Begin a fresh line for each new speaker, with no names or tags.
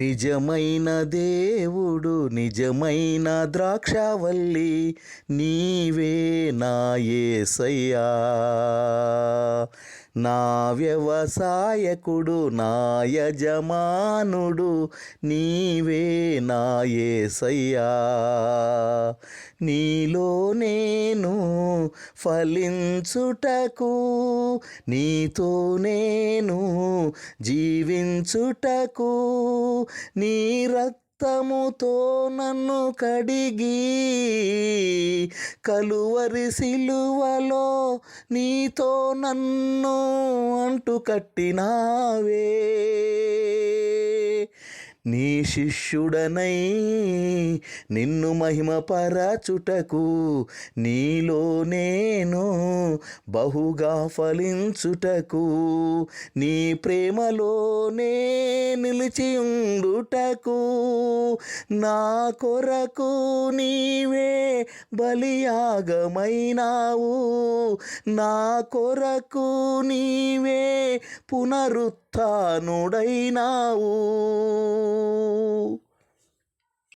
నిజమైన దేవుడు నిజమైన ద్రాక్షవల్లి నీవే నా ఏసయ్యా. నా వ్యవసాయకుడు నా యజమానుడు నీవే నా ఏసయ్యా. నీలో నేను ఫలించుటకు నీతో నేను జీవించుటకు నీ రక్తముతో నన్ను కడిగి కలువరి సిలువలో నీతో నన్ను అంటు కట్టినావే నీ శిష్యుడనై నిన్ను మహిమపరచుటకు నీలో నేను బహుగా ఫలించుటకు నీ ప్రేమలోనే నిలిచి ఉండుటకు నా కొరకు నీవే బలియాగమైనావు. నా కొరకు నీవే పునరుత్నుడైనావు